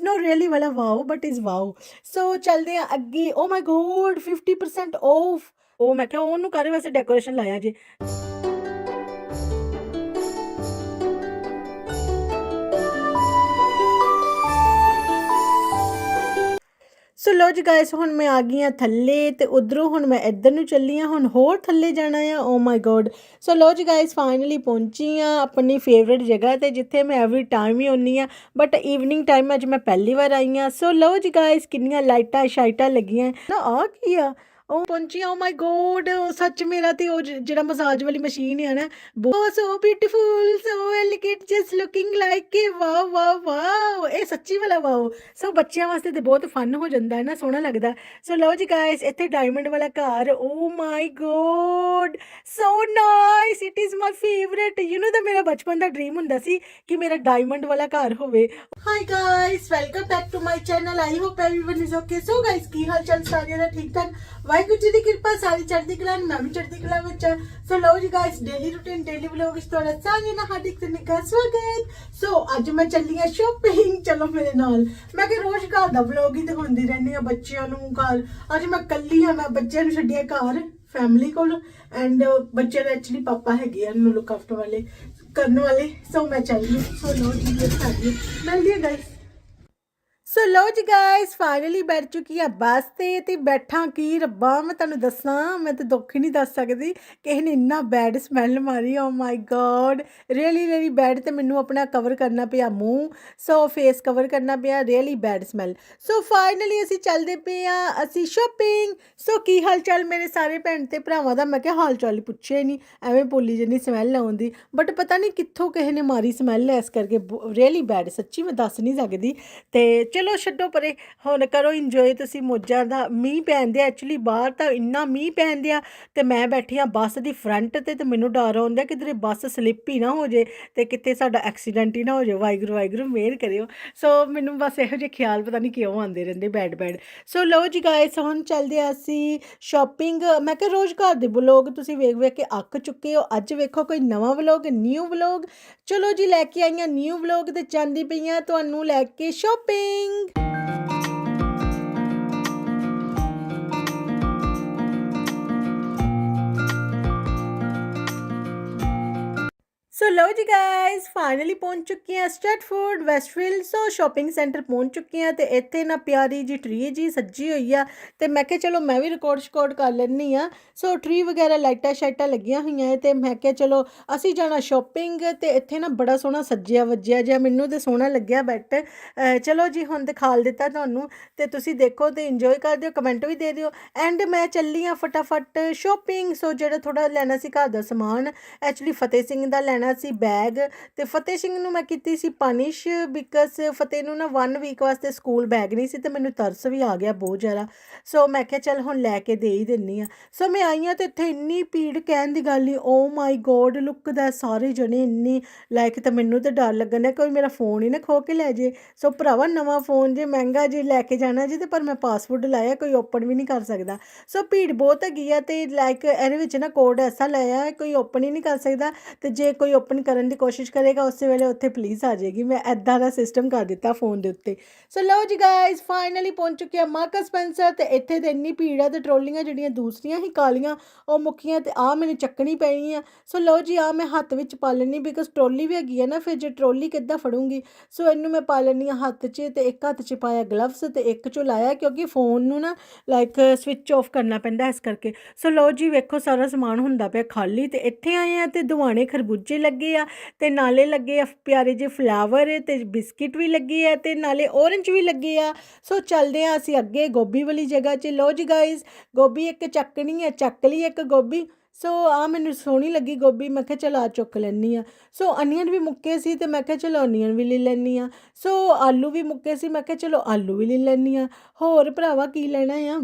no really ਵਾਲਾ wow but is wow so ਚੱਲਦੇ ਆ ਅੱਗੇ ਓ ਮਾਈ ਗੋਡ 50% ਆਫ ਉਹ ਮੈਂ ਕਿਹਾ ਉਹਨੂੰ ਕਾਰੇ ਵਾਸਤੇ ਡੈਕੋਰੇਸ਼ਨ ਲਾਇਆ ਜੇ ਸੋ ਲੋ ਜੀ ਗਾਇਸ ਹੁਣ ਮੈਂ ਆ ਗਈ ਆ ਥੱਲੇ ਤੇ ਉਧਰੋਂ ਹੁਣ ਮੈਂ ਇੱਧਰ ਨੂੰ ਚੱਲੀ ਆ ਹੁਣ ਹੋਰ ਥੱਲੇ ਜਾਣਾ ਆ। ਓ ਮਾਈ ਗੋਡ ਸੋ ਲੋ ਜੀ ਗਾਇਸ ਫਾਈਨਲੀ ਪਹੁੰਚੀ ਆ ਆਪਣੀ ਫੇਵਰਿਟ ਜਗ੍ਹਾ ਤੇ, ਜਿੱਥੇ ਮੈਂ ਐਵਰੀ ਟਾਈਮ ਹੀ ਹੁੰਨੀ ਆ ਬਟ ਈਵਨਿੰਗ ਟਾਈਮ ਅੱਜ ਮੈਂ ਪਹਿਲੀ ਵਾਰ ਆਈ ਆ ਸੋ ਲੋ ਜੀ ਗਾਇਸ ਕਿੰਨੀਆਂ ਲਾਈਟਾਂ ਸ਼ਾਈਟਾਂ ਲੱਗੀਆਂ। ਨਾ ਆ ਕੀ ਆ? ਉਹ ਪਹੁੰਚੀ ਓ ਮਾਈ ਗੋਡ ਸੱਚ ਮੇਰਾ ਤੇ ਉਹ ਜ- ਜਿਹੜਾ ਮਸਾਜ ਵਾਲੀ ਮਸ਼ੀਨ ਹੈ ਨਾ ਬਹੁਤ so beautiful so elegant just looking like ਕਿ ਵਾਓ ਵਾਓ ਵਾਓ ਇਹ ਸੱਚੀ ਵਾਲਾ ਵਾਓ ਸੋ ਬੱਚਿਆਂ ਵਾਸਤੇ ਤੇ ਬਹੁਤ ਫਨ ਹੋ ਜਾਂਦਾ ਹੈ ਨਾ ਸੋਹਣਾ ਲੱਗਦਾ ਸੋ ਲਓ ਜੀ ਗਾਇਸ ਇੱਥੇ ਡਾਇਮੰਡ ਵਾਲਾ ਘਰ oh my God so nice it is my favourite you know ਦਾ ਮੇਰਾ ਬਚਪਨ ਦਾ ਡ੍ਰੀਮ ਹੁੰਦਾ ਸੀ ਕਿ ਮੇਰਾ ਡਾਇਮੰਡ ਵਾਲਾ ਘਰ ਹੋਵੇ hi guys welcome back to my channel I hope everyone is okay so guys ਕੀ ਹਾਲ ਚਾਲ ਸਾਰਿਆਂ ਦਾ ਠੀਕ ਠਾਕ ਵਾਹਿਗੁਰੂ ਜੀ ਦੀ ਕਿਰਪਾ ਸਾਰੀ ਚੜ੍ਹਦੀ ਕਲਾ ਨਾਲ, ਮੈਂ ਵੀ ਚੜ੍ਹਦੀ ਕਲਾ ਵਿੱਚ ਸੋ ਲਓ ਜੀ guys daily routine daily vlog ਇਸ ਤੁਹਾਡਾ ਸਾਰਿਆਂ ਦਾ ਹਾਰਦਿਕ ਤਨਿਕਾ ਸਵਾਗਤ। ਸੋ ਅੱਜ ਮੈਂ ਚੱਲੀ ਆ ਸ਼ਾਪਿੰਗ ਚਲੋ ਮੇਰੇ ਨਾਲ। ਮੈਂ ਕਿ ਰੋਜ਼ ਘਰ ਦਾ ਵਲੌਗ ਹੀ ਦਿਖਾਉਂਦੀ ਰਹਿੰਦੀ ਆ ਬੱਚਿਆਂ ਨੂੰ ਘਰ। ਅੱਜ ਮੈਂ ਕੱਲੀ ਆ ਮੈਂ ਬੱਚਿਆਂ ਨੂੰ ਛੱਡਿਆ ਘਰ ਫੈਮਿਲੀ ਕੋਲ। ਐਂਡ ਬੱਚੇ ਦੇ ਐਕਚੁਅਲੀ ਪਾਪਾ ਹੈਗੇ ਆ ਨੂੰ ਲੁੱਕ ਆਫਟਰ ਵਾਲੇ ਕਰਨ ਵਾਲੇ। ਸੋ ਮੈਂ ਚੱਲੀ ਹਾਂ। ਸੋ ਲੋ ਜੀ ਇਹ ਸਾਡੀ ਮਿਲਦੀ ਹੈ ਗਾਇਸ ਸੋ ਲੋ ਜੀ ਗਾਇਸ ਫਾਈਨਲੀ ਬੈਠ ਚੁੱਕੀ ਆ ਬੱਸ ਤੇ ਤੇ ਬੈਠਾਂ ਕੀ ਰੱਬਾ, ਮੈਂ ਤੁਹਾਨੂੰ ਦੱਸਾਂ, ਮੈਂ ਤਾਂ ਦੁੱਖ ਹੀ ਨਹੀਂ ਦੱਸ ਸਕਦੀ, ਕਿਸੇ ਨੇ ਇੰਨਾ ਬੈਡ ਸਮੈਲ ਮਾਰੀ ਓ my god really really bad ਤੇ ਮੈਨੂੰ ਆਪਣਾ ਕਵਰ ਕਰਨਾ ਪਿਆ ਮੂੰਹ ਸੋ ਫੇਸ ਕਵਰ ਕਰਨਾ ਪਿਆ really bad smell so finally ਅਸੀਂ ਚੱਲਦੇ ਪਏ ਆ, ਅਸੀਂ ਸ਼ਾਪਿੰਗ ਸੋ ਕੀ ਹਾਲ ਚਾਲ ਮੇਰੇ ਸਾਰੇ ਭੈਣ ਤੇ ਭਰਾਵਾਂ ਦਾ? ਮੈਂ ਕਿਹਾ ਹਾਲ ਚਾਲ ਹੀ ਪੁੱਛਿਆ ਹੀ ਨਹੀਂ, ਐਵੇਂ ਬੋਲੀ ਜਿੰਨੀ ਸਮੈਲ ਆਉਂਦੀ ਬਟ ਪਤਾ ਨਹੀਂ ਕਿੱਥੋਂ ਕਿਸੇ ਨੇ ਮਾਰੀ ਸਮੈਲ ਇਸ ਕਰਕੇ ਰੀਅਲੀ ਬੈਡ ਸੱਚੀ ਮੈਂ ਦੱਸ ਨਹੀਂ ਸਕਦੀ, ਤੇ ਚਲੋ ਛੱਡੋ ਪਰੇ, ਹੁਣ ਕਰੋ ਇੰਜੋਏ ਤੁਸੀਂ ਮੋਜਾਂ ਦਾ ਮੀਂਹ ਪੈਂਦੇ ਐਕਚੁਅਲੀ ਬਾਹਰ ਤਾਂ ਇੰਨਾ ਮੀਂਹ ਪੈਂਦੇ ਆ, ਤੇ ਮੈਂ ਬੈਠੀ ਆ ਬੱਸ ਦੀ ਫਰੰਟ ਤੇ ਤੇ ਮੈਨੂੰ ਡਰ ਆਉਂਦਾ ਕਿਧਰੇ ਬੱਸ ਸਲਿੱਪ ਹੀ ਨਾ ਹੋ ਜੇ, ਤੇ ਕਿਤੇ ਸਾਡਾ ਐਕਸੀਡੈਂਟ ਹੀ ਨਾ ਹੋ ਜਾਏ ਵਾਹਿਗੁਰੂ ਵਾਹਿਗੁਰੂ, ਮਿਹਰ ਕਰਿਓ। ਸੋ ਮੈਨੂੰ ਬਸ ਇਹੋ ਜਿਹੇ ਖਿਆਲ ਪਤਾ ਨਹੀਂ ਕਿਉਂ ਆਉਂਦੇ ਰਹਿੰਦੇ ਬੈਡ ਬੈਡ ਸੋ ਲਓ ਜੀ ਗਾਇਸ ਹੁਣ ਚੱਲਦੇ ਆ ਅਸੀਂ ਸ਼ਾਪਿੰਗ ਮੈਂ ਕਿਹਾ ਰੋਜ਼ ਘਰ ਦੇ ਵਲੋਗ ਤੁਸੀਂ ਵੇਖ ਵੇਖ ਕੇ ਅੱਕ ਚੁੱਕੇ ਹੋ। ਅੱਜ ਵੇਖੋ ਕੋਈ ਨਵਾਂ ਵਲੋਗ ਨਿਊ ਵਲੋਗ ਚਲੋ ਜੀ ਲੈ ਕੇ ਆਈਆਂ ਨਿਊ ਵਲੋਗ ਤੇ ਜਾਂਦੀ ਪਈਆਂ, ਤੁਹਾਨੂੰ ਲੈ ਕੇ ਸ਼ਾਪਿੰਗ morning! ਸੋ ਲਓ ਜੀ ਗਾਇਸ ਫਾਈਨਲੀ ਪਹੁੰਚ ਚੁੱਕੀ ਹਾਂ ਸਟੈਟਫੋਰਡ ਵੈਸਟਫੀਲਡ ਸੋ ਸ਼ਾਪਿੰਗ ਸੈਂਟਰ ਪਹੁੰਚ ਚੁੱਕੇ ਹਾਂ ਤੇ ਇੱਥੇ ਨਾ ਪਿਆਰੀ ਜੀ ਟਰੀ ਜੀ ਸੱਜੀ ਹੋਈ ਆ ਤੇ ਮੈਂ ਕਿਹਾ ਚਲੋ ਮੈਂ ਵੀ ਰਿਕਾਰਡ ਸ਼ਿਕਾਰਡ ਕਰ ਲੈਣੀ ਆ ਸੋ ਟਰੀ ਵਗੈਰਾ ਲਾਈਟਾਂ ਸ਼ਾਈਟਾਂ ਲੱਗੀਆਂ ਹੋਈਆਂ ਹੈ ਤੇ ਮੈਂ ਕਿਹਾ ਚਲੋ ਅਸੀਂ ਜਾਣਾ ਸ਼ਾਪਿੰਗ ਤੇ ਇੱਥੇ ਨਾ ਬੜਾ ਸੋਹਣਾ ਸੱਜਿਆ ਵੱਜਿਆ ਜਿਹਾ ਮੈਨੂੰ ਤੇ ਸੋਹਣਾ ਲੱਗਿਆ ਬੈਟ ਚਲੋ ਜੀ ਹੁਣ ਦਿਖਾਲ ਦਿੱਤਾ ਤੁਹਾਨੂੰ ਤੇ ਤੁਸੀਂ ਦੇਖੋ ਤੇ ਇੰਜੋਏ ਕਰ ਦਿਓ ਕਮੈਂਟ ਵੀ ਦੇ ਦਿਓ ਐਂਡ ਮੈਂ ਚੱਲੀ ਆ ਫਟਾਫਟ ਸ਼ਾਪਿੰਗ ਸੋ ਜਿਹੜਾ ਥੋੜਾ ਲੈਣਾ ਸੀ ਘਰ ਦਾ ਸਮਾਨ ਐਕਚੁਅਲੀ ਫਤਿਹ ਸਿੰਘ ਦਾ ਲੈਣਾ ਸੀ ਬੈਗ ਤੇ ਫਤਿਹ ਸਿੰਘ ਨੂੰ ਮੈਂ ਕੀਤੀ ਸੀ ਪਨਿਸ਼ ਬਿਕਾਜ਼ ਫਤਿਹ ਨੂੰ ਨਾ 1 ਵੀਕ ਵਾਸਤੇ ਸਕੂਲ ਬੈਗ ਨਹੀਂ ਸੀ ਤੇ ਮੈਨੂੰ ਤਰਸ ਵੀ ਆ ਗਿਆ ਬਹੁਤ ਜ਼ਿਆਦਾ। ਸੋ ਮੈਂ ਕਿਹਾ ਚੱਲ ਹੁਣ ਲੈ ਕੇ ਦੇ ਹੀ ਦਿੰਨੀ ਆ ਸੋ ਮੈਂ ਆਈ ਹਾਂ ਤੇ ਇੱਥੇ ਇੰਨੀ ਭੀੜ ਕਹਿਣ ਦੀ ਗੱਲ ਨਹੀਂ ਓ ਮਾਈ ਗੋਡ ਲੁੱਕ ਦਾ ਸਾਰੇ ਜਣੇ ਇੰਨੀ ਲਾਈਕ ਤਾਂ ਮੈਨੂੰ ਤੇ ਡਰ ਲੱਗਣ ਡਿਆ, ਕੋਈ ਮੇਰਾ ਫੋਨ ਹੀ ਨਾ ਖੋ ਕੇ ਲੈ ਜੇ। ਸੋ ਭਰਾਵਾ ਨਵਾਂ ਫੋਨ ਜੇ, ਮਹਿੰਗਾ ਜੇ, ਲੈ ਕੇ ਜਾਣਾ ਜੀ ਤੇ ਪਰ ਮੈਂ ਪਾਸਵਰਡ ਲਾਇਆ, ਕੋਈ ਓਪਨ ਵੀ ਨਹੀਂ ਕਰ ਸਕਦਾ। ਸੋ ਭੀੜ ਬਹੁਤ ਹੈਗੀ ਆ ਤੇ ਲਾਈਕ ਇਹਦੇ ਵਿੱਚ ਨਾ ਕੋਡ ਐਸਾ ਲਾਇਆ, ਕੋਈ ਓਪਨ ਹੀ ਨਹੀਂ ਕਰ ਸਕਦਾ ਤੇ ਜੇ ਕੋਈ ਓਪਨ ਕਰਨ ਦੀ ਕੋਸ਼ਿਸ਼ ਕਰੇਗਾ, ਉਸੇ ਵੇਲੇ ਉੱਥੇ ਪੁਲਿਸ ਆ ਜਾਏਗੀ। ਮੈਂ ਐਦਾਂ ਦਾ ਸਿਸਟਮ ਕਰ ਦਿੱਤਾ ਫੋਨ ਦੇ ਉੱਤੇ। ਸੋ ਲਓ ਜੀ ਗਾਇਸ ਫਾਈਨਲੀ ਪਹੁੰਚ ਚੁੱਕੇ ਆ ਮਾਰਕਸ ਸਪੈਂਸਰ ਤੇ ਇੱਥੇ ਤੇ ਇੰਨੀ ਭੀੜ ਆ ਤੇ ਟਰੋਲੀਆਂ ਜਿਹੜੀਆਂ ਦੂਸਰੀਆਂ ਹੀ ਕਾਲੀਆਂ, ਉਹ ਮੁੱਕੀਆਂ ਤੇ ਆ ਮੈਨੂੰ ਚੱਕਣੀ ਪੈਣੀ ਆ। ਸੋ ਲਓ ਜੀ ਆ ਮੈਂ ਹੱਥ ਵਿੱਚ ਪਾ ਲੈਣੀ ਬਿਕਾਜ਼ ਟਰੋਲੀ ਵੀ ਹੈਗੀ ਆ ਨਾ, ਫਿਰ ਜੇ ਟਰੋਲੀ ਕਿੱਦਾਂ ਫੜੂੰਗੀ? ਸੋ ਇਹਨੂੰ ਮੈਂ ਪਾ ਲੈਣੀ ਆ ਹੱਥ 'ਚ ਤੇ ਇੱਕ ਹੱਥ 'ਚ ਪਾਇਆ ਗਲਵਸ ਤੇ ਇੱਕ 'ਚੋਂ ਲਾਇਆ ਕਿਉਂਕਿ ਫੋਨ ਨੂੰ ਨਾ ਲਾਈਕ ਸਵਿਚ ਆਫ ਕਰਨਾ ਪੈਂਦਾ ਇਸ ਕਰਕੇ। ਸੋ ਲਓ ਜੀ, ਵੇਖੋ ਸਾਰਾ ਸਮਾਨ ਹੁੰਦਾ ਪਿਆ ਖਾਲੀ ਤੇ ਇੱਥੇ ਆਏ ਆ ਤੇ ਦੁਆਣੇ ਖਰਬੂਜੇ ਲੱਗੇ ਆ ਤੇ ਨਾਲੇ ਲੱਗੇ ਆ ਪਿਆਰੇ ਜਿਹੇ ਫਲਾਵਰ ਤੇ ਬਿਸਕਿਟ ਵੀ ਲੱਗੇ ਆ ਤੇ ਨਾਲੇ ਔਰੰਜ ਵੀ ਲੱਗੇ ਆ। ਸੋ ਚੱਲਦੇ ਆ ਅਸੀਂ ਅੱਗੇ ਗੋਭੀ ਵਾਲੀ ਜਗ੍ਹਾ 'ਚ। ਲੋ ਜੀ ਗਾਇਸ ਗੋਭੀ ਇੱਕ ਚੱਕਣੀ ਹੈ ਚੱਕ ਲਈ ਇੱਕ ਗੋਭੀ। ਸੋ ਆ ਮੈਨੂੰ ਸੋਹਣੀ ਲੱਗੀ ਗੋਭੀ, ਮੈਂ ਕਿਹਾ ਚਲ ਆ ਚੁੱਕ ਲੈਣੀ ਆ। ਸੋ ਅਨੀਅਨ ਵੀ ਮੁੱਕੇ ਸੀ ਤੇ ਮੈਂ ਕਿਹਾ ਚਲੋ ਅਨੀਅਨ ਵੀ ਲੈ ਲੈਣੀ ਆ। ਸੋ ਆਲੂ ਵੀ ਮੁੱਕੇ ਸੀ, ਮੈਂ ਕਿਹਾ ਚਲੋ ਆਲੂ ਵੀ ਲੈ ਲੈਣੀ ਆ। ਹੋਰ ਭਰਾਵਾ ਕੀ ਲੈਣਾ ਆ?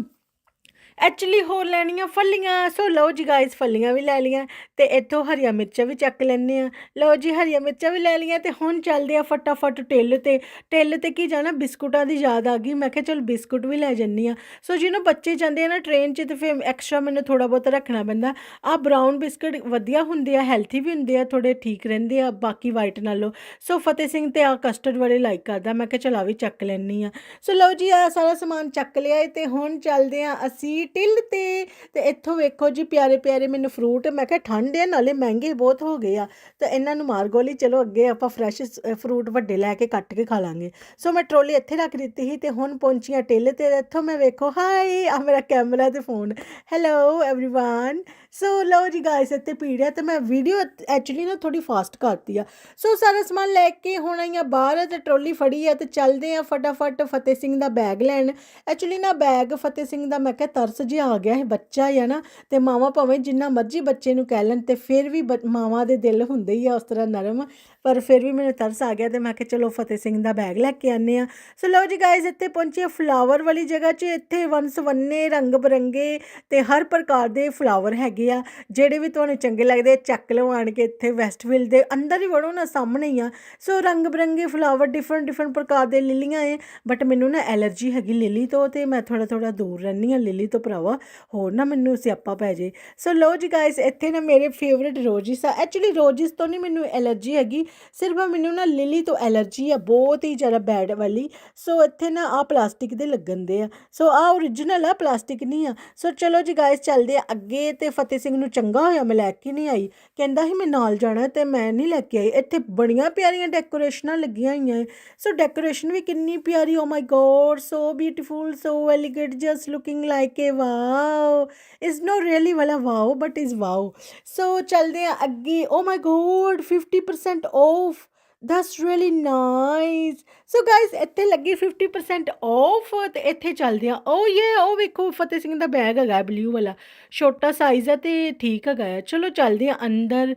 ਐਕਚੁਅਲੀ ਹੋਰ ਲੈਣੀਆਂ ਫੱਲੀਆਂ, ਸੋ ਲਓ ਜੀ ਗਾਇਸ ਫੱਲੀਆਂ ਵੀ ਲੈ ਲਈਆਂ ਤੇ ਇੱਥੋਂ ਹਰੀਆਂ ਮਿਰਚਾਂ ਵੀ ਚੱਕ ਲੈਣੇ ਆ ਲਓ ਜੀ ਹਰੀਆਂ ਮਿਰਚਾਂ ਵੀ ਲੈ ਲਈਆਂ ਤੇ ਹੁਣ ਚੱਲਦੇ ਆ ਫਟਾਫਟ ਟਿੱਲ ਤੇ। ਟਿੱਲ ਤੇ ਕੀ ਜਾਣਾ, ਬਿਸਕੁਟਾਂ ਦੀ ਯਾਦ ਆ ਗਈ। ਮੈਂ ਕਿਹਾ ਚਲ ਬਿਸਕੁਟ ਵੀ ਲੈ ਜੰਨੀ ਆ ਸੋ ਜਿਹਨੂੰ ਬੱਚੇ ਜਾਂਦੇ ਆ ਨਾ ਟ੍ਰੇਨ 'ਚ ਤੇ ਫਿਰ ਐਕਸਟਰਾ ਮੈਨੂੰ ਥੋੜਾ ਬਹੁਤ ਰੱਖਣਾ ਪੈਂਦਾ। ਆ ਬਰਾਊਨ ਬਿਸਕੁਟ ਵਧੀਆ ਹੁੰਦੇ ਆ ਹੈਲਥੀ ਵੀ ਹੁੰਦੇ ਆ ਥੋੜੇ ਠੀਕ ਰਹਿੰਦੇ ਆ, ਬਾਕੀ ਵਾਈਟ ਨਾਲੋਂ। ਸੋ ਫਤਿਹ ਸਿੰਘ ਤੇ ਆ ਕਸਟਰਡ ਬੜੇ ਲਾਈਕ ਕਰਦਾ। ਮੈਂ ਕਿਹਾ ਚਲ ਆ ਵੀ ਚੱਕ ਲੈਣੀ ਆ ਸੋ ਲਓ ਜੀ ਆ ਸਾਰਾ ਸਮਾਨ ਚੱਕ ਲਿਆ ਏ ਤੇ ਹੁਣ ਚੱਲਦੇ ਆ ਅਸੀਂ ਟਿੱਲ ਤੇ ਤੇ ਇੱਥੋਂ ਵੇਖੋ ਜੀ ਪਿਆਰੇ ਪਿਆਰੇ ਮੈਨੂੰ ਫਰੂਟ ਮੈਂ ਕਿਹਾ ਠੰਡ ਹੈ ਨਾਲੇ ਮਹਿੰਗੇ ਬਹੁਤ ਹੋ ਗਏ ਆ ਤੇ ਇਹਨਾਂ ਨੂੰ ਮਾਰ ਗੋਲੀ ਚਲੋ ਅੱਗੇ ਆਪਾਂ ਫਰੈਸ਼ ਫਰੂਟ ਵੱਡੇ ਲੈ ਕੇ ਕੱਟ ਕੇ ਖਾ ਲਾਂਗੇ ਸੋ ਮੈਂ ਟਰੋਲੀ ਇੱਥੇ ਰੱਖ ਦਿੱਤੀ ਸੀ ਤੇ ਹੁਣ ਪਹੁੰਚੀਆਂ ਟਿੱਲ ਤੇ ਇੱਥੋਂ ਮੈਂ ਵੇਖੋ ਹਾਈ ਆ ਮੇਰਾ ਕੈਮਰਾ ਤੇ ਫੋਨ ਹੈਲੋ एवरीवन ਸੋ ਲਓ ਜੀ ਗਾਇਸ ਇੱਥੇ ਭੀੜ ਹੈ ਤੇ ਮੈਂ ਵੀਡੀਓ ਐਕਚੁਅਲੀ ਨਾ ਥੋੜੀ ਫਾਸਟ ਕਰਤੀ ਆ ਸੋ ਸਾਰਾ ਸਮਾਨ ਲੈ ਕੇ ਹੁਣ ਆਈਆਂ ਬਾਹਰ ਤੇ ਟਰੋਲੀ ਫੜੀ ਆ ਤੇ ਚੱਲਦੇ ਆ ਫਟਾਫਟ ਫਤਿਹ ਸਿੰਘ ਦਾ ਬੈਗ ਲੈਣ ਐਕਚੁਅਲੀ ਨਾ ਬੈਗ ਫਤਿਹ ਸਿੰਘ ਦਾ ਮੈਂ ਕਿਹਾ ਤਰਸ ਸੁਝਾ ਗਿਆ ਹੈ, ਬੱਚਾ ਹੀ ਆ ਨਾ, ਤੇ ਮਾਵਾਂ ਭਾਵੇਂ ਜਿੰਨਾ ਮਰਜ਼ੀ ਬੱਚੇ ਨੂੰ ਕਹਿ ਲੈਣ, ਤੇ ਫਿਰ ਵੀ ਬ- ਮਾਵਾਂ ਦੇ ਦਿਲ ਹੁੰਦੇ ਹੀ ਆ ਉਸ ਤਰ੍ਹਾਂ ਨਰਮ। ਪਰ ਫਿਰ ਵੀ ਮੈਨੂੰ ਤਰਸ ਆ ਗਿਆ ਤੇ ਮੈਂ ਕਿਹਾ ਚਲੋ ਫਤਿਹ ਸਿੰਘ ਦਾ ਬੈਗ ਲੈ ਕੇ ਆਨੇ ਆ ਸੋ ਲਓ ਜੀ ਗਾਇਸ ਇੱਥੇ ਪਹੁੰਚੇ ਫਲਾਵਰ ਵਾਲੀ ਜਗ੍ਹਾ 'ਚ। ਇੱਥੇ ਵੰਨ-ਸਵੰਨੇ ਰੰਗ ਬਰੰਗੇ ਤੇ ਹਰ ਪ੍ਰਕਾਰ ਦੇ ਫਲਾਵਰ ਹੈਗੇ ਆ। ਜਿਹੜੇ ਵੀ ਤੁਹਾਨੂੰ ਚੰਗੇ ਲੱਗਦੇ ਚੱਕ ਲਓ ਆਣ ਕੇ ਇੱਥੇ ਵੈਸਟਵਿਲ ਦੇ ਅੰਦਰ ਹੀ ਵੜੋ ਨਾ, ਸਾਹਮਣੇ ਹੀ ਆ। ਸੋ ਰੰਗ ਬਰੰਗੇ ਫਲਾਵਰ ਡਿਫਰੈਂਟ ਡਿਫਰੈਂਟ ਪ੍ਰਕਾਰ ਦੇ ਲਿਲੀਆਂ ਏ। ਬਟ ਮੈਨੂੰ ਨਾ ਐਲਰਜੀ ਹੈਗੀ ਲਿਲੀ ਤੋਂ ਤੇ ਮੈਂ ਥੋੜਾ ਥੋੜਾ ਦੂਰ ਰਹਿੰਦੀ ਆ ਲਿਲੀ ਤੋਂ ਭਰਾਵਾ। ਹੋਰ ਨਾ ਮੈਨੂੰ ਸਿਆਪਾ ਪੈ ਜੇ। ਸੋ ਲਓ ਜੀ ਗਾਇਸ ਇੱਥੇ ਨਾ ਮੇਰੇ ਫੇਵਰਿਟ ਰੋਜ਼ਿਸ ਆ। ਐਕਚੁਅਲੀ ਰੋਜ਼ਿਸ ਤੋਂ ਨਹੀਂ ਮੈਨੂੰ ਐਲਰਜੀ ਹੈਗੀ। ਸਿਰਫ ਮੈਨੂੰ ਨਾ ਲਿਲੀ ਤੋਂ ਐਲਰਜੀ ਆ, ਬਹੁਤ ਹੀ ਜ਼ਿਆਦਾ ਬੈਡ ਵਾਲੀ। ਸੋ ਇੱਥੇ ਨਾ ਆ ਪਲਾਸਟਿਕ ਦੇ ਲੱਗਣ ਦੇ ਆ। ਸੋ ਆ origignal ਆ, ਪਲਾਸਟਿਕ ਨਹੀਂ ਆ। ਸੋ ਚਲੋ ਜੀ ਗਾਇਸ ਚੱਲਦੇ ਆ ਅੱਗੇ ਤੇ ਫਤਿਹ ਸਿੰਘ ਨੂੰ ਚੰਗਾ ਹੋਇਆ, ਮੈਂ ਲੈ ਕੇ ਨਹੀਂ ਆਈ। ਕਹਿੰਦਾ ਸੀ ਮੈਂ ਨਾਲ ਜਾਣਾ ਤੇ ਮੈਂ ਨਹੀਂ ਲੈ ਕੇ ਆਈ। ਇੱਥੇ ਬੜੀਆਂ ਪਿਆਰੀਆਂ ਡੈਕੋਰੇਸ਼ਨਾਂ ਲੱਗੀਆਂ ਹੋਈਆਂ ਸੋ ਡੈਕੋਰੇਸ਼ਨ ਵੀ ਕਿੰਨੀ ਪਿਆਰੀ ਓ my god so beautiful so elegant just looking like a wow is no really ਵਾਲਾ wow but is wow so ਚੱਲਦੇ ਆ ਅੱਗੇ ਓ my god 50% off that's really nice so guys ਇੱਥੇ ਲੱਗੀ 50% ਆਫ ਤੇ ਇੱਥੇ ਚੱਲਦੇ ਆ ਓ ਇਹ ਉਹ ਵੇਖੋ, ਫਤਿਹ ਸਿੰਘ ਦਾ ਬੈਗ ਹੈਗਾ ਬਲੂ ਵਾਲਾ। ਛੋਟਾ ਸਾਈਜ਼ ਹੈ ਤੇ ਠੀਕ ਹੈਗਾ ਆ। ਚਲੋ ਚੱਲਦੇ ਆ ਅੰਦਰ।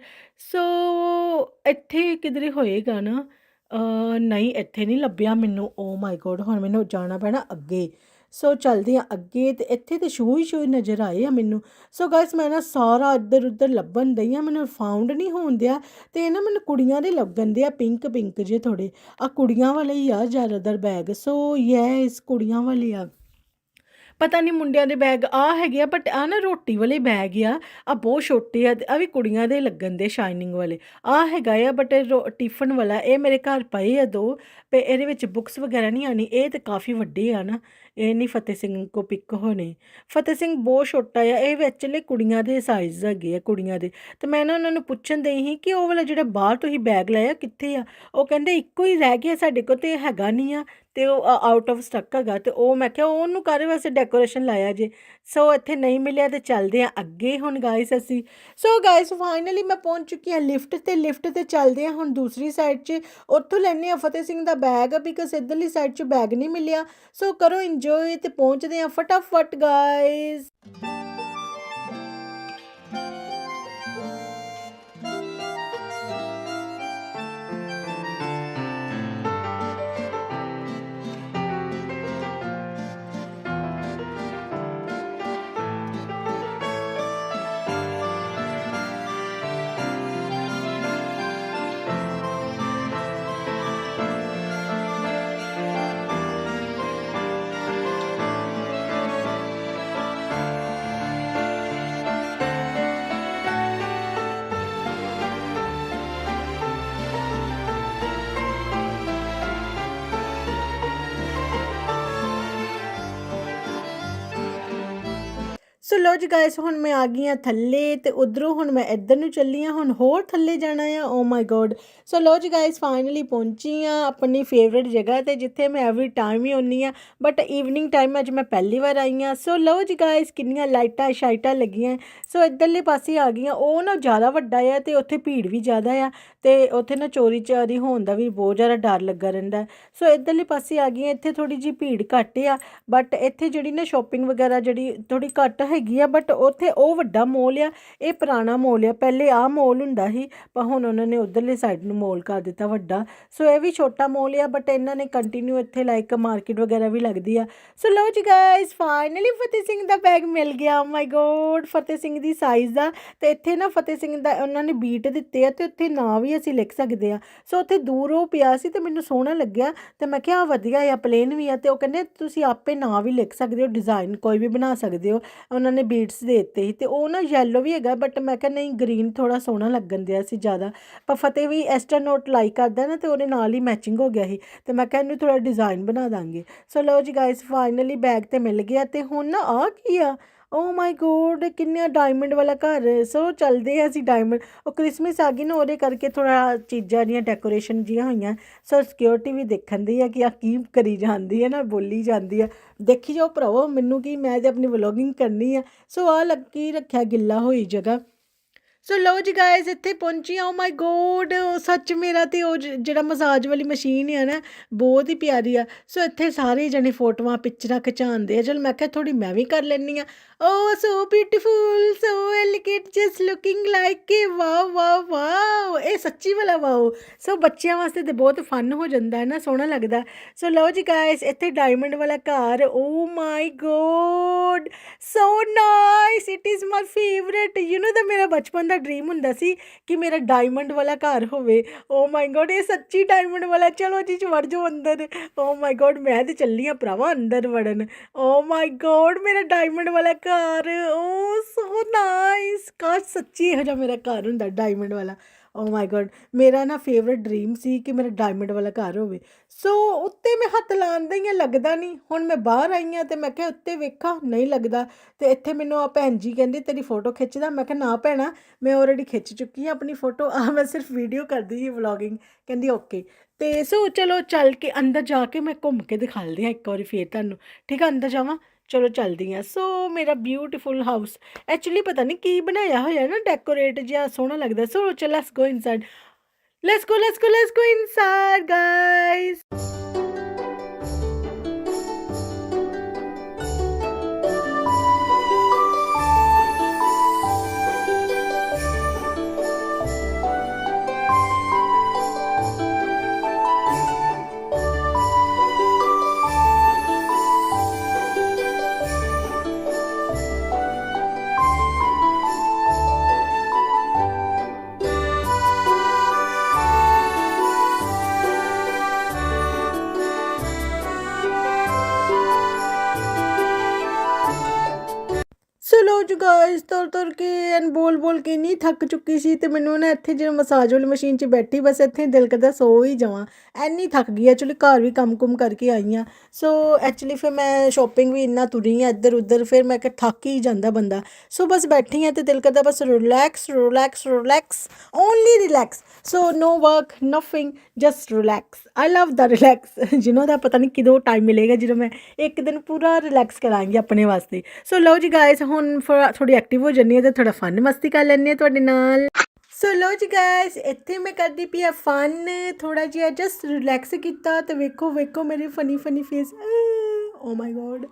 ਸੋ ਇੱਥੇ ਕਿਧਰੇ ਹੋਏਗਾ ਨਾ? ਨਹੀਂ, ਇੱਥੇ ਨਹੀਂ ਲੱਭਿਆ ਮੈਨੂੰ। ਓ ਮਾਈ ਗੋਡ ਹੁਣ ਮੈਨੂੰ ਜਾਣਾ ਪੈਣਾ ਅੱਗੇ। ਸੋ ਚੱਲਦੇ ਆ ਅੱਗੇ ਤੇ ਇੱਥੇ ਤੇ ਸ਼ੂ ਹੀ ਸ਼ੂ ਨਜ਼ਰ ਆਏ ਆ ਮੈਨੂੰ। ਸੋ ਗਾਇਸ ਮੈਂ ਨਾ ਸਾਰਾ ਇੱਧਰ ਉੱਧਰ ਲੱਭਣ ਦਈ ਆ, ਮੈਨੂੰ ਫਾਊਂਡ ਨਹੀਂ ਹੋਣ ਦਿਆ ਤੇ ਨਾ ਮੈਨੂੰ ਕੁੜੀਆਂ ਦੇ ਲੱਗਣ ਦੇ ਆ ਪਿੰਕ ਪਿੰਕ ਜੇ ਥੋੜੇ ਆ ਕੁੜੀਆਂ ਵਾਲੇ ਹੀ ਆ ਜ਼ਿਆਦਾਤਰ ਬੈਗ ਸੋ ਯੈਸ ਕੁੜੀਆਂ ਵਾਲੇ ਆ। ਪਤਾ ਨਹੀਂ ਮੁੰਡਿਆਂ ਦੇ ਬੈਗ ਆ ਹੈਗੇ ਆ ਬਟ ਆ ਨਾ ਰੋਟੀ ਵਾਲੇ ਬੈਗ ਆ। ਆ ਬਹੁਤ ਛੋਟੇ ਆ ਤੇ ਆ ਵੀ ਕੁੜੀਆਂ ਦੇ ਲੱਗਣ ਦੇ ਸ਼ਾਈਨਿੰਗ ਵਾਲੇ। ਆ ਹੈਗਾ ਆ ਬਟ ਟਿਫਨ ਵਾਲਾ, ਇਹ ਮੇਰੇ ਘਰ ਪਏ ਆ ਦੋ। ਤੇ ਇਹਦੇ ਵਿੱਚ ਬੁੱਕਸ ਵਗੈਰਾ ਨਹੀਂ ਆਣੀ ਇਹ ਤੇ ਕਾਫੀ ਵੱਡੇ ਆ ਨਾ। ਇਹ ਨਹੀਂ ਫਤਿਹ ਸਿੰਘ ਕੋ ਪਿਕ ਹੋਣੇ। ਫਤਿਹ ਸਿੰਘ ਬਹੁਤ ਛੋਟਾ ਆ, ਇਹ ਐਕਚੁਅਲੀ ਕੁੜੀਆਂ ਦੇ ਸਾਈਜ਼ ਹੈਗੇ ਆ, ਕੁੜੀਆਂ ਦੇ। ਤੇ ਮੈਂ ਨਾ ਉਹਨਾਂ ਨੂੰ ਪੁੱਛਣ ਦਈ ਸੀ ਕਿ ਉਹ ਵਾਲਾ ਜਿਹੜਾ ਬਾਹਰ ਤੁਸੀਂ ਬੈਗ ਲਾਇਆ ਕਿੱਥੇ ਆ? ਉਹ ਕਹਿੰਦੇ ਇੱਕੋ ਹੀ ਰਹਿ ਗਿਆ ਸਾਡੇ ਕੋਲ ਤੇ ਹੈਗਾ ਨਹੀਂ ਆ। ਤੇ ਉਹ ਆਊਟ ਆਫ ਸਟੱਕ ਹੈਗਾ ਤੇ ਉਹ ਮੈਂ ਕਿਹਾ ਉਹਨੂੰ ਕਾਹਦੇ ਵਾਸਤੇ ਡੈਕੋਰੇਸ਼ਨ ਲਾਇਆ ਜੇ? ਸੋ ਇੱਥੇ ਨਹੀਂ ਮਿਲਿਆ ਤੇ ਚੱਲਦੇ ਆ ਅੱਗੇ ਹੁਣ ਗਾਇਸ ਅਸੀਂ। ਸੋ ਗਾਇਸ ਫਾਈਨਲੀ ਮੈਂ ਪਹੁੰਚ ਚੁੱਕੀ ਹਾਂ ਲਿਫਟ ਤੇ ਲਿਫਟ ਤੇ ਚੱਲਦੇ ਆ ਹੁਣ ਦੂਸਰੀ ਸਾਈਡ 'ਚ। ਉੱਥੋਂ ਲੈਣੇ ਆ ਫਤਿਹ ਸਿੰਘ ਦਾ ਬੈਗ ਬਿਕਾਜ਼ ਇਧਰਲੀ ਸਾਈਡ 'ਚ ਬੈਗ ਨਹੀਂ ਮਿਲਿਆ। ਸੋ ਕਰੋ ਇੰਜੋਏ ਤੇ ਪਹੁੰਚਦੇ ਆ ਫਟਾਫਟ ਗਾਇਸ ਲੋ ਜੀ ਗਾਇਸ ਹੁਣ ਮੈਂ ਆ ਗਈ ਆ ਥੱਲੇ ਤੇ ਉਧਰੋਂ ਹੁਣ ਮੈਂ ਇੱਧਰ ਨੂੰ ਚੱਲੀ ਆ ਹੁਣ ਹੋਰ ਥੱਲੇ ਜਾਣਾ ਆ। ਓ ਮਾਈ ਗੋਡ ਸੋ ਲੋ ਜੀ ਗਾਇਸ ਫਾਈਨਲੀ ਪਹੁੰਚੀ ਆ ਆਪਣੀ ਫੇਵਰਿਟ ਜਗ੍ਹਾ ਤੇ, ਜਿੱਥੇ ਮੈਂ ਐਵਰੀ ਟਾਈਮ ਹੀ ਹੁੰਨੀ ਆ ਬਟ ਈਵਨਿੰਗ ਟਾਈਮ ਅੱਜ ਮੈਂ ਪਹਿਲੀ ਵਾਰ ਆਈ ਆ ਸੋ ਲੋ ਜੀ ਗਾਇਸ ਕਿੰਨੀਆਂ ਲਾਈਟਾਂ ਸ਼ਾਈਟਾਂ ਲੱਗੀਆਂ। ਸੋ ਇੱਧਰਲੇ ਪਾਸੇ ਆ ਗਈਆਂ ਉਹ ਨਾ ਜ਼ਿਆਦਾ ਵੱਡਾ ਆ ਤੇ ਉੱਥੇ ਭੀੜ ਵੀ ਜ਼ਿਆਦਾ ਆ ਤੇ ਉੱਥੇ ਨਾ ਚੋਰੀ ਚਾਰੀ ਹੋਣ ਦਾ ਵੀ ਬਹੁਤ ਜ਼ਿਆਦਾ ਡਰ ਲੱਗਾ ਰਹਿੰਦਾ ਸੋ ਇੱਧਰਲੇ ਪਾਸੇ ਆ ਗਈਆਂ ਇੱਥੇ ਥੋੜੀ ਜੀ ਭੀੜ ਘੱਟ ਆ। ਬਟ ਇੱਥੇ ਜਿਹੜੀ ਨਾ ਸ਼ਾਪਿੰਗ ਵਗੈਰਾ ਜਿਹੜੀ ਥੋੜੀ ਘੱਟ ਹੈਗੀ ਹੈਗੀ ਆ ਬਟ ਉੱਥੇ ਉਹ ਵੱਡਾ ਮੋਲ ਆ, ਇਹ ਪੁਰਾਣਾ ਮੋਲ ਆ। ਪਹਿਲੇ ਆ ਮੋਲ ਹੁੰਦਾ ਸੀ, ਪਰ ਹੁਣ ਉਹਨਾਂ ਨੇ ਉਧਰਲੇ ਸਾਈਡ ਨੂੰ ਮੋਲ ਕਰ ਦਿੱਤਾ ਵੱਡਾ। ਸੋ ਇਹ ਵੀ ਛੋਟਾ ਮੋਲ ਆ ਬਟ ਇਹਨਾਂ ਨੇ ਕੰਟੀਨਿਊ ਇੱਥੇ ਲਾਈਕ ਮਾਰਕੀਟ ਵਗੈਰਾ ਵੀ ਲੱਗਦੀ ਆ। ਸੋ ਲੋ ਜੀ ਗਾਇਸ ਫਾਈਨਲੀ ਫਤਿਹ ਸਿੰਘ ਦਾ ਬੈਗ ਮਿਲ ਗਿਆ। oh ਮਾਈ ਗੋਡ ਫਤਿਹ ਸਿੰਘ ਦੀ ਸਾਈਜ਼ ਦਾ। ਤੇ ਇੱਥੇ ਨਾ ਫਤਿਹ ਸਿੰਘ ਦਾ, ਉਹਨਾਂ ਨੇ ਬੀਟ ਦਿੱਤੇ ਆ ਤੇ ਉੱਥੇ ਨਾਂ ਵੀ ਅਸੀਂ ਲਿਖ ਸਕਦੇ ਆ। ਸੋ ਉੱਥੇ ਦੂਰ ਉਹ ਪਿਆ ਸੀ ਤੇ ਮੈਨੂੰ ਸੋਹਣਾ ਲੱਗਿਆ। ਤੇ ਮੈਂ ਕਿਹਾ ਵਧੀਆ ਆ ਪਲੇਨ ਵੀ ਆ। ਤੇ ਉਹ ਕਹਿੰਦੇ, ਤੁਸੀਂ ਆਪੇ ਨਾਂ ਵੀ ਲਿਖ ਸਕਦੇ ਹੋ ਡਿਜ਼ਾਈਨ ਕੋਈ ਵੀ ਬਣਾ ਸਕਦੇ ਹੋ। ਉਹਨਾਂ ਨੇ ਬੀਟਸ ਦੇ ਦਿੱਤੇ ਸੀ ਤੇ ਉਹ ਨਾ ਯੈਲੋ ਵੀ ਹੈਗਾ ਬਟ ਮੈਂ ਕਿਹਾ ਨਹੀਂ ਗ੍ਰੀਨ ਥੋੜਾ ਸੋਹਣਾ ਲੱਗਣ ਦਿਆ ਸੀ ਜ਼ਿਆਦਾ। ਪਰ ਫਤਿਹ ਵੀ ਐਸਟਰਨੋਟ ਲਾਈਕ ਕਰਦਾ ਨਾ ਤੇ ਉਹਦੇ ਨਾਲ ਹੀ ਮੈਚਿੰਗ ਹੋ ਗਿਆ ਸੀ। ਤੇ ਮੈਂ ਕਿਹਾ ਇਹਨੂੰ ਥੋੜਾ ਡਿਜ਼ਾਈਨ ਬਣਾ ਦਾਂਗੇ। ਸੋ ਲਓ ਜੀ ਗਾਇਸ ਫਾਈਨਲੀ ਬੈਗ ਤੇ ਮਿਲ ਗਿਆ ਤੇ ਹੁਣ ਨਾ ਆ ਕੀ ਆ? ਓ ਮਾਈ ਗੋਡ ਕਿੰਨਾ ਡਾਇਮੰਡ ਵਾਲਾ ਘਰ। ਸੋ ਚੱਲਦੇ ਆ ਅਸੀਂ ਡਾਇਮੰਡ ਉਹ ਕ੍ਰਿਸਮਸ ਆ ਗਈ ਨਾ, ਉਹਦੇ ਕਰਕੇ ਥੋੜਾ ਚੀਜ਼ਾਂ ਦੀਆਂ ਡੈਕੋਰੇਸ਼ਨ ਜੀਆਂ ਹੋਈਆਂ। ਸੋ ਸਿਕਿਉਰਿਟੀ ਵੀ ਦੇਖਣ ਦੀ ਆ ਕਿ ਆ ਕੀ ਕਰੀ ਜਾਂਦੀ ਹੈ ਨਾ, ਬੋਲੀ ਜਾਂਦੀ ਆ। ਦੇਖੀ ਜਾਓ ਭਰਾਵੋ, ਮੈਨੂੰ ਕੀ, ਮੈਂ ਤੇ ਆਪਣੀ ਵਲੋਗਿੰਗ ਕਰਨੀ ਆ। ਸੋ ਆ ਲੱਗੀ ਰੱਖਿਆ ਗਿੱਲਾ ਹੋਈ ਜਗ੍ਹਾ। ਸੋ ਲਓ ਜੀ ਗਾਇਸ ਇੱਥੇ ਪਹੁੰਚੀ ਓ ਮਾਈ ਗੋਡ ਸੱਚ ਮੇਰਾ ਤੇ ਉਹ ਜਿਹੜਾ ਮਸਾਜ ਵਾਲੀ ਮਸ਼ੀਨ ਹੈ ਨਾ, ਬਹੁਤ ਹੀ ਪਿਆਰੀ ਆ। ਸੋ ਇੱਥੇ ਸਾਰੇ ਜਣੇ ਫੋਟੋਆਂ ਪਿਕਚਰਾਂ ਖਿਚਾਉਂਦੇ ਆ। ਚਲ ਮੈਂ ਕਿਹਾ ਥੋੜੀ ਮੈਂ ਵੀ ਕਰ ਲੈਣੀ ਆ। ਓ so beautiful so elegant just looking like a wow wow wow ਇਹ ਸੱਚੀ ਵਾਲਾ ਵਾਓ ਸੋ ਬੱਚਿਆਂ ਵਾਸਤੇ ਤੇ ਬਹੁਤ ਫਨ ਹੋ ਜਾਂਦਾ ਹੈ ਨਾ, ਸੋਹਣਾ ਲੱਗਦਾ ਸੋ ਲਓ ਜੀ ਗਾਇਸ ਇੱਥੇ ਡਾਇਮੰਡ ਵਾਲਾ ਘਰ। ਓ my god so nice it is my favourite you know ਦਾ ਮੇਰਾ ਬਚਪਨ ਦਾ ਡ੍ਰੀਮ ਹੁੰਦਾ ਸੀ ਕਿ ਮੇਰਾ ਡਾਇਮੰਡ ਵਾਲਾ ਘਰ ਹੋਵੇ। ਓ ਮਾਈ ਗੋਡ ਇਹ ਸੱਚੀ ਡਾਇਮੰਡ ਵਾਲਾ ਚਲੋ ਜੀ ਚ ਵੜ ਜਾਓ ਅੰਦਰ। ਓ ਮਾਈ ਗੋਡ ਮੈਂ ਤੇ ਚੱਲੀ ਆ ਭਰਾਵਾ ਅੰਦਰ ਵੜਨ। ਓ ਮਾਈ ਗੋਡ ਮੇਰਾ ਡਾਇਮੰਡ ਵਾਲਾ ਘਰ ਓ ਸੋ ਨਾਈਸ ਕਾਸ਼ ਸੱਚੀ ਇਹੋ ਜਿਹਾ ਮੇਰਾ ਘਰ ਹੁੰਦਾ ਡਾਇਮੰਡ ਵਾਲਾ। ਓ ਮਾਈ ਗੋਡ ਮੇਰਾ ਨਾ ਫੇਵਰਿਟ ਡ੍ਰੀਮ ਸੀ ਕਿ ਮੇਰਾ ਡਾਇਮੰਡ ਵਾਲਾ ਘਰ ਹੋਵੇ। ਸੋ ਉੱਤੇ ਮੈਂ ਹੱਥ ਲਾਉਂਦਾ ਹੀ ਆ, ਲੱਗਦਾ ਨਹੀਂ। ਹੁਣ ਮੈਂ ਬਾਹਰ ਆਈ ਆ ਤੇ ਮੈਂ ਕਿਹਾ ਉੱਤੇ ਵੇਖਾਂ, ਨਹੀਂ ਲੱਗਦਾ। ਤੇ ਇੱਥੇ ਮੈਨੂੰ ਆ ਭੈਣ ਜੀ ਕਹਿੰਦੇ, ਤੇਰੀ ਫੋਟੋ ਖਿੱਚਦਾ ਮੈਂ ਕਿਹਾ, ਨਾ ਭੈਣਾ, ਮੈਂ ਆਲਰੇਡੀ ਖਿੱਚ ਚੁੱਕੀ ਹਾਂ ਆਪਣੀ ਫੋਟੋ ਆ ਮੈਂ ਸਿਰਫ ਵੀਡੀਓ ਕਰਦੀ ਸੀ ਵਲੌਗਿੰਗ ਕਹਿੰਦੀ ਓਕੇ ਤੇ ਸੋ ਚਲੋ ਚੱਲ ਕੇ ਅੰਦਰ ਜਾ ਕੇ ਮੈਂ ਘੁੰਮ ਕੇ ਦਿਖਾਉਂਦੀ ਹਾਂ ਇੱਕ ਵਾਰੀ ਫੇਰ ਤੁਹਾਨੂੰ। ਠੀਕ ਆ, ਅੰਦਰ ਜਾਵਾਂ? ਚਲੋ ਚੱਲਦੀ ਹਾਂ ਸੋ ਮੇਰਾ ਬਿਊਟੀਫੁਲ ਹਾਊਸ ਐਕਚੁਅਲੀ ਪਤਾ ਨਹੀਂ ਕੀ ਬਣਾਇਆ ਹੋਇਆ ਨਾ ਡੈਕੋਰੇਟ ਜਿਹਾ ਸੋਹਣਾ ਲੱਗਦਾ। ਸੋ ਚਲ let's go inside let's go let's go let's go inside guys ਲੋ ਜੀ ਤੁਰ ਤੁਰ ਕੇ ਐਨ ਬੋਲ ਬੋਲ ਕੇ ਨਹੀਂ ਥੱਕ ਚੁੱਕੀ ਸੀ ਤੇ ਮੈਨੂੰ ਨਾ ਇੱਥੇ ਜਿਹੜਾ ਮਸਾਜ ਵਾਲੀ ਮਸ਼ੀਨ 'ਚ ਬੈਠੀ, ਬਸ ਇੱਥੇ ਦਿਲ ਕਰਦਾ ਸੋ ਹੀ ਜਾਵਾਂ। ਐਨੀ ਥੱਕ ਗਈ ਐਕਚੁਅਲੀ ਘਰ ਵੀ ਕੰਮ ਕੁਮ ਕਰਕੇ ਆਈ ਆ। ਸੋ ਐਕਚੁਅਲੀ ਫਿਰ ਮੈਂ ਸ਼ਾਪਿੰਗ ਵੀ ਇੰਨਾ ਤੁਰੀ ਆ, ਇੱਧਰ ਉੱਧਰ ਫਿਰ ਮੈਂ ਕਿ ਥੱਕ ਹੀ ਜਾਂਦਾ ਬੰਦਾ। ਸੋ ਬਸ ਬੈਠੀ ਆ ਤੇ ਦਿਲ ਕਰਦਾ ਬਸ relax relax relax only relax so no work nothing just relax I love the relax ਜਿਹਨਾਂ ਦਾ ਪਤਾ ਨਹੀਂ ਕਿਦੋਂ ਟਾਈਮ ਮਿਲੇਗਾ ਜਦੋਂ ਮੈਂ ਇੱਕ ਦਿਨ ਪੂਰਾ ਰਿਲੈਕਸ ਕਰਾਂਗੀ ਆਪਣੇ ਵਾਸਤੇ। ਸੋ ਲਓ ਜੀ ਗਾਇਸ ਹੁਣ ਥੋੜੀ ਐਕਟਿਵ ਹੋ ਜੰਨੀ ਹੈ ਤੇ ਥੋੜਾ ਫਨ ਮਸਤੀ ਕਰ ਲੈਣੀ ਹੈ ਤੁਹਾਡੇ ਨਾਲ। ਸੋ ਲੋ ਜੀ ਗਾਇਸ ਇੱਥੇ ਮੈਂ ਕਰਦੀ ਪਈ ਆ ਫਨ ਥੋੜਾ ਜਿਹਾ ਜਸਟ ਰਿਲੈਕਸ ਕੀਤਾ ਤੇ ਵੇਖੋ ਵੇਖੋ ਮੇਰੇ funny funny face oh my god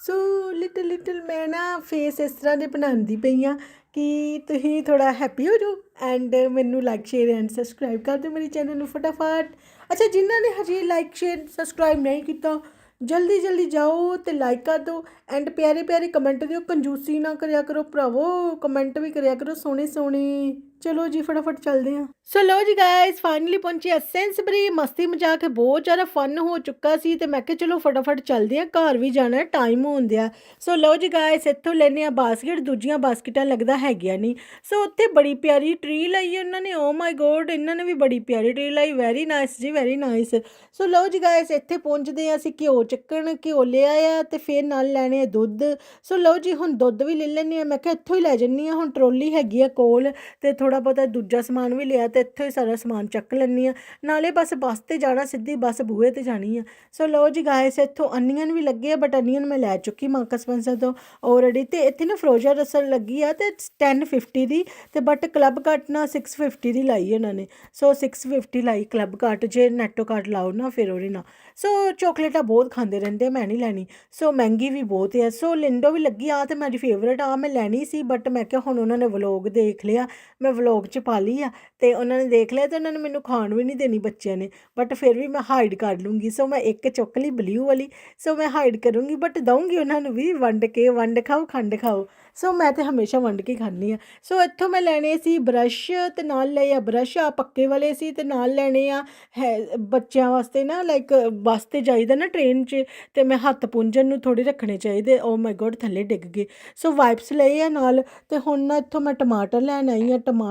so little little ਮੈਂ ਨਾ ਫੇਸ ਇਸ ਤਰ੍ਹਾਂ ਦੇ ਬਣਾਉਂਦੀ ਪਈ ਆ ਕਿ ਤੁਸੀਂ ਥੋੜਾ ਹੈਪੀ ਹੋ ਜਾਓ ਐਂਡ ਮੈਨੂੰ ਲਾਈਕ ਸ਼ੇਅਰ ਐਂਡ ਸਬਸਕ੍ਰਾਈਬ ਕਰ ਦਿਓ ਮੇਰੇ ਚੈਨਲ ਨੂੰ ਫਟਾਫਟ। ਅੱਛਾ, ਜਿਨ੍ਹਾਂ ਨੇ ਹਜੇ ਲਾਈਕ ਸ਼ੇਅਰ ਸਬਸਕ੍ਰਾਈਬ ਨਹੀਂ ਕੀਤਾ ਜਲਦੀ ਜਲਦੀ ਜਾਓ ਤੇ ਲਾਈਕ ਕਰ ਦਿਓ ਐਂਡ ਪਿਆਰੇ ਪਿਆਰੇ ਕਮੈਂਟ ਦਿਓ। ਕੰਜੂਸੀ ਨਾ ਕਰਿਆ ਕਰੋ ਭਰਾਵੋ। ਕਮੈਂਟ ਵੀ ਕਰਿਆ ਕਰੋ ਸੋਹਣੇ ਸੋਹਣੇ। ਚਲੋ ਜੀ, ਫਟਾਫਟ ਚੱਲਦੇ ਹਾਂ। ਸੋ ਲੋ ਜੀ ਗਾਇਸ ਫਾਈਨਲੀ ਪਹੁੰਚੇ ਆ ਸੈਂਸਬਰੀ। ਮਸਤੀ ਮਜ਼ਾਕ, ਬਹੁਤ ਜ਼ਿਆਦਾ ਫਨ ਹੋ ਚੁੱਕਾ ਸੀ ਤੇ ਮੈਂ ਕਿਹਾ ਚਲੋ ਫਟਾਫਟ ਚੱਲਦੇ ਹਾਂ, ਘਰ ਵੀ ਜਾਣਾ ਟਾਈਮ ਹੋਣ ਦਿਆ। ਸੋ ਲੋ ਜੀ ਗਾਇਸ ਇੱਥੋਂ ਲੈਨੇ ਆ ਬਾਸਕਟ ਦੂਜੀਆਂ ਬਾਸਕਟਾਂ ਲੱਗਦਾ ਹੈਗੀਆਂ ਨਹੀਂ ਸੋ ਉੱਥੇ ਬੜੀ ਪਿਆਰੀ ਟਰੀ ਲਈ ਉਹਨਾਂ ਨੇ ਓ ਮਾਈ ਗੋਡ ਇਹਨਾਂ ਨੇ ਵੀ ਬੜੀ ਪਿਆਰੀ ਟਰੀ ਲਈ ਵੈਰੀ ਨਾਈਸ ਜੀ ਵੈਰੀ ਨਾਈਸ ਸੋ ਲੋ ਜੀ ਗਾਇਸ ਇੱਥੇ ਪਹੁੰਚਦੇ ਆ ਅਸੀਂ ਘਿਓ ਚੱਕਣ, ਘਿਓ ਲਿਆ ਆ ਤੇ ਫਿਰ ਨਾਲ ਲੈਣੇ ਆ ਦੁੱਧ। ਸੋ ਲਓ ਜੀ, ਹੁਣ ਦੁੱਧ ਵੀ ਲੈ ਲੈਂਦੇ ਆ ਮੈਂ ਕਿਹਾ ਇੱਥੋਂ ਹੀ ਲੈ ਜੰਨੀ ਆ ਹੁਣ ਟਰੋਲੀ ਹੈਗੀ ਆ ਕੋਲ ਤੇ ਥੋੜਾ ਥੋੜਾ ਬਹੁਤਾ ਦੂਜਾ ਸਮਾਨ ਵੀ ਲਿਆ ਤੇ ਇੱਥੋਂ ਹੀ ਸਾਰਾ ਸਮਾਨ ਚੱਕ ਲੈਂਦੀ ਆ ਨਾਲੇ ਬਸ ਬੱਸ ਤੇ ਜਾਣਾ, ਸਿੱਧੀ ਬੱਸ ਬੂਹੇ ਤੇ ਜਾਣੀ ਆ। ਸੋ ਲਓ ਜੀ ਗਾਇਸ ਇੱਥੋਂ ਅਨੀਅਨ ਵੀ ਲੱਗੇ ਆ ਬਟ ਅਨੀਅਨ ਮੈਂ ਲੈ ਚੁੱਕੀ ਮਾਰਕਸ ਸਪੈਂਸਰ ਤੋਂ ਆਲਰੇਡੀ ਤੇ ਇੱਥੇ ਨਾ ਫਰੋਜ਼ਾ ਰਸਲ ਲੱਗੀ ਆ ਤੇ 1050 ਦੀ ਤੇ ਬਟ ਕਲੱਬ ਕਾਰਟ ਨਾ 650 ਦੀ ਲਾਈ ਇਹਨਾਂ ਨੇ। ਸੋ 650 ਲਾਈ ਕਲੱਬ ਕਾਰਟ ਜੇ ਨੈਟੋ ਕਾਰਟ ਲਾਓ ਨਾ ਫਿਰ ਉਹਦੇ ਨਾਲ। ਸੋ ਚੋਕਲੇਟਾਂ ਬਹੁਤ ਖਾਂਦੇ ਰਹਿੰਦੇ ਮੈਂ ਨਹੀਂ ਲੈਣੀ। ਸੋ ਮਹਿੰਗੀ ਵੀ ਬਹੁਤ ਹੈ ਸੋ ਲਿੰਡੋ ਵੀ ਲੱਗੀ ਆ ਤੇ ਮੇਰੀ ਫੇਵਰੇਟ ਆ ਮੈਂ ਲੈਣੀ ਸੀ ਬਟ ਮੈਂ ਕਿਹਾ ਹੁਣ ਉਹਨਾਂ ਨੇ ਵਲੋਗ ਦੇਖ ਲਿਆ। ਮੈਂ ਵਲੋਗ 'ਚ ਪਾ ਲਈ ਆ ਤੇ ਉਹਨਾਂ ਨੇ ਦੇਖ ਲਿਆ ਤੇ ਉਹਨਾਂ ਨੇ ਮੈਨੂੰ ਖਾਣ ਵੀ ਨਹੀਂ ਦੇਣੀ ਬੱਚਿਆਂ ਨੇ ਬਟ ਫਿਰ ਵੀ ਮੈਂ ਹਾਈਡ ਕਰ ਲੂੰਗੀ। ਸੋ ਮੈਂ ਇੱਕ ਚੁੱਕ ਲਈ ਬਲੂ ਵਾਲੀ ਸੋ ਮੈਂ ਹਾਈਡ ਕਰੂੰਗੀ ਬਟ ਦਊਂਗੀ ਉਹਨਾਂ ਨੂੰ ਵੀ ਵੰਡ ਕੇ, ਵੰਡ ਖਾਓ, ਖੰਡ ਖਾਓ। ਸੋ ਮੈਂ ਤੇ ਹਮੇਸ਼ਾ ਵੰਡ ਕੇ ਖਾਂਦੀ ਆ ਸੋ ਇੱਥੋਂ ਮੈਂ ਲੈਣੇ ਸੀ ਬ੍ਰਸ਼ ਤੇ ਨਾਲ ਲਏ ਆ ਬ੍ਰਸ਼ ਆ ਪੱਕੇ ਵਾਲੇ ਸੀ ਤੇ ਨਾਲ ਲੈਣੇ ਆ, ਹੈ, ਬੱਚਿਆਂ ਵਾਸਤੇ ਨਾ ਲਾਈਕ ਬੱਸ ਤੇ ਜਾਈਦਾ ਨਾ ਟ੍ਰੇਨ 'ਚ, ਤੇ ਮੈਂ ਹੱਥ ਪੁੰਝਣ ਨੂੰ ਥੋੜੇ ਰੱਖਣੇ ਚਾਹੀਦੇ ਓ ਮਾਈ ਗੋਡ ਥੱਲੇ ਡਿੱਗ ਗਏ। ਸੋ ਵਾਈਪਸ ਲਏ ਆ ਨਾਲ, ਤੇ ਹੁਣ ਨਾ ਇੱਥੋਂ ਮੈਂ ਟਮਾਟਰ ਲੈਣ ਆਈ ਆ ਟਮਾਟਰ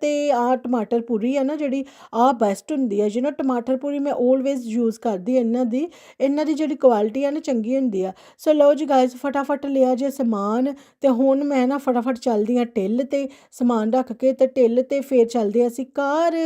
ਤੇ ਆ ਟਮਾਟਰ ਪੂਰੀ ਹੈ ਨਾ ਜਿਹੜੀ, ਆ ਬੈਸਟ ਹੁੰਦੀ ਹੈ। ਜਿਹਨਾਂ ਟਮਾਟਰ ਪੂਰੀ ਮੈਂ ਆਲਵੇਜ਼ ਯੂਜ਼ ਕਰਦੀ ਇਹਨਾਂ ਦੀ। ਇਹਨਾਂ ਦੀ ਜਿਹੜੀ ਕੁਆਲਿਟੀ ਆ ਨਾ ਚੰਗੀ ਹੁੰਦੀ ਆ। ਸੋ ਲਓ ਜੀ ਗਾਇਸ ਫਟਾਫਟ ਲਿਆ ਜੇ ਸਮਾਨ ਤੇ ਹੁਣ ਮੈਂ ਨਾ ਫਟਾਫਟ ਚੱਲਦੀ ਆ ਟਿੱਲ ਤੇ ਸਮਾਨ ਰੱਖ ਕੇ ਤੇ ਟਿੱਲ ਤੇ ਫੇਰ ਚੱਲਦੇ ਅਸੀਂ ਘਰ।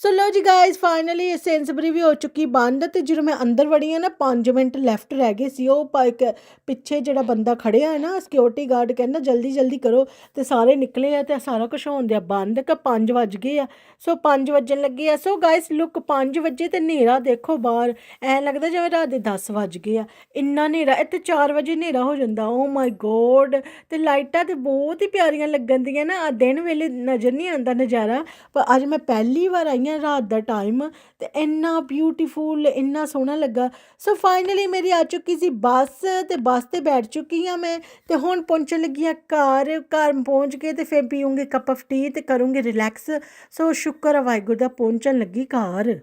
ਸੋ ਲਓ ਜੀ ਗਾਇਸ ਫਾਈਨਲੀ ਇਹ ਸੈਂਸਬਰੀ ਵੀ ਹੋ ਚੁੱਕੀ ਬੰਦ ਤੇ ਜਦੋਂ ਮੈਂ ਅੰਦਰ ਵੜੀ ਆ ਨਾ 5 ਮਿੰਟ ਲੈਫਟ ਰਹਿ ਗਏ ਸੀ। ਉਹ ਇੱਕ ਪਿੱਛੇ ਜਿਹੜਾ ਬੰਦਾ ਖੜਿਆ ਹੈ ਨਾ ਸਿਕਿਉਰਿਟੀ ਗਾਰਡ ਕਹਿੰਦਾ, ਜਲਦੀ ਜਲਦੀ ਕਰੋ। ਤੇ ਸਾਰੇ ਨਿਕਲੇ ਆ ਤੇ ਸਾਰਾ ਕੁਝ ਹੋਣ ਦਿਆ। ਬੰਦ ਕਿ 5 ਵੱਜ ਗਏ ਆ। ਸੋ 5 ਵੱਜਣ ਲੱਗੇ ਆ। ਸੋ ਗਾਇਸ ਲੁੱਕ 5 ਵਜੇ ਤੇ ਹਨੇਰਾ ਦੇਖੋ ਬਾਹਰ। ਐ ਲੱਗਦਾ ਜਿਵੇਂ ਰਾਤ ਦੇ 10 ਵੱਜ ਗਏ ਆ। ਇੰਨਾ ਹਨੇਰਾ, ਇੱਥੇ 4 ਵਜੇ ਹਨੇਰਾ ਹੋ ਜਾਂਦਾ। ਓ ਮਾਈ ਗੋਡ ਤੇ ਲਾਈਟਾਂ ਤੇ ਬਹੁਤ ਹੀ ਪਿਆਰੀਆਂ ਲੱਗਣ ਦੀਆਂ ਨਾ। ਆ ਦਿਨ ਵੇਲੇ ਨਜ਼ਰ ਨਹੀਂ ਆਉਂਦਾ ਨਜ਼ਾਰਾ। ਪਰ ਅੱਜ ਮੈਂ ਪਹਿਲੀ ਵਾਰ ਆਈ ਹਾਂ ਰਾਤ ਦਾ ਟਾਈਮ ਤੇ ਇੰਨਾ ਬਿਊਟੀਫੁਲ ਇੰਨਾ ਸੋਹਣਾ ਲੱਗਾ। ਸੋ ਫਾਈਨਲੀ ਮੇਰੀ ਆ ਚੁੱਕੀ ਸੀ ਬੱਸ ਤੇ ਬੱਸ ਤੇ ਬੈਠ ਚੁੱਕੀ ਹਾਂ ਮੈਂ ਤੇ ਹੁਣ ਪਹੁੰਚਣ ਲੱਗੀ ਹਾਂ ਘਰ। ਘਰ ਪਹੁੰਚ ਕੇ ਤੇ ਫਿਰ ਪੀਉਂਗੀ ਕੱਪ ਆਫ ਟੀ ਤੇ ਕਰੂੰਗੀ ਰਿਲੈਕਸ ਸੋ ਸ਼ੁਕਰ ਹੈ ਵਾਹਿਗੁਰੂ ਦਾ ਪਹੁੰਚਣ ਲੱਗੀ ਘਰ।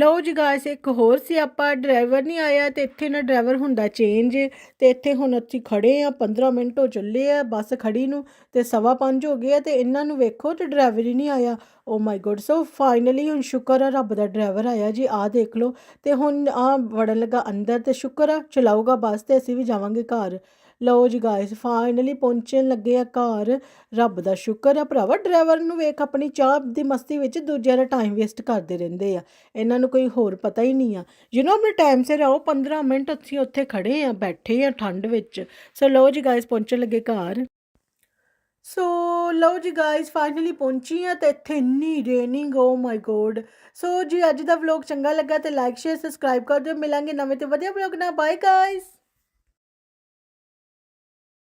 ਲਓ ਜੀ ਗਾਇਸ ਇੱਕ ਹੋਰ ਸੀ, ਆਪਾਂ ਡਰਾਈਵਰ ਨਹੀਂ ਆਇਆ ਤੇ ਇੱਥੇ ਨਾ ਡਰਾਈਵਰ ਹੁੰਦਾ ਚੇਂਜ ਤੇ ਇੱਥੇ ਹੁਣ ਅਸੀਂ ਖੜੇ ਆ 15 ਮਿੰਟ ਹੋ ਚੱਲੇ ਆ ਬੱਸ ਖੜੀ ਨੂੰ, ਤੇ ਸਵਾ ਪੰਜ ਹੋ ਗਏ ਆ ਤੇ ਇਹਨਾਂ ਨੂੰ ਵੇਖੋ ਤੇ ਡਰਾਈਵਰ ਹੀ ਨਹੀਂ ਆਇਆ। ਓ ਮਾਈ ਗੋਡ ਸੋ ਫਾਈਨਲੀ ਹੁਣ ਸ਼ੁਕਰ ਆ, ਰੱਬ ਦਾ ਡਰਾਈਵਰ ਆਇਆ ਜੀ ਆ ਦੇਖ ਲਓ, ਤੇ ਹੁਣ ਆ ਵੜਨ ਲੱਗਾ ਅੰਦਰ ਤੇ ਸ਼ੁਕਰ ਆ, ਚਲਾਊਗਾ ਬੱਸ ਤੇ ਅਸੀਂ ਵੀ ਜਾਵਾਂਗੇ ਘਰ। ਲਓ ਜੀ ਗਾਇਸ ਫਾਈਨਲੀ ਪਹੁੰਚਣ ਲੱਗੇ ਆ ਘਰ। ਰੱਬ ਦਾ ਸ਼ੁਕਰ ਆ ਭਰਾਵਾ ਡਰਾਈਵਰ ਨੂੰ ਵੇਖ ਆਪਣੀ ਚਾਹ ਦੀ ਮਸਤੀ ਵਿੱਚ ਦੂਜਿਆਂ ਦਾ ਟਾਈਮ ਵੇਸਟ ਕਰਦੇ ਰਹਿੰਦੇ ਆ। ਇਹਨਾਂ ਨੂੰ ਕੋਈ ਹੋਰ ਪਤਾ ਹੀ ਨਹੀਂ ਆ। ਯੂ نو ਆਪਣੇ ਟਾਈਮ ਸਿਰ ਆਓ 15 ਮਿੰਟ ਅਸੀਂ ਉੱਥੇ ਖੜੇ ਆ, ਬੈਠੇ ਆ ਠੰਡ ਵਿੱਚ। ਸੋ ਲਓ ਜੀ ਗਾਇਸ ਪਹੁੰਚਣ ਲੱਗੇ ਘਰ। ਸੋ ਲਓ ਜੀ ਗਾਇਸ ਫਾਈਨਲੀ ਪਹੁੰਚੀ ਆ ਤੇ ਇੱਥੇ ਇੰਨੀ ਰੇਨਿੰਗ ਓ ਮਾਈ ਗੋਡ ਸੋ ਜੀ ਅੱਜ ਦਾ ਵਲੌਗ ਚੰਗਾ ਲੱਗਾ ਤੇ ਲਾਈਕ ਸ਼ੇਅਰ ਸਬਸਕ੍ਰਾਈਬ ਕਰ ਦਿਓ। ਮਿਲਾਂਗੇ ਨਵੇਂ ਤੇ ਵਧੀਆ ਵਲੌਗ ਨਾਲ। Bye guys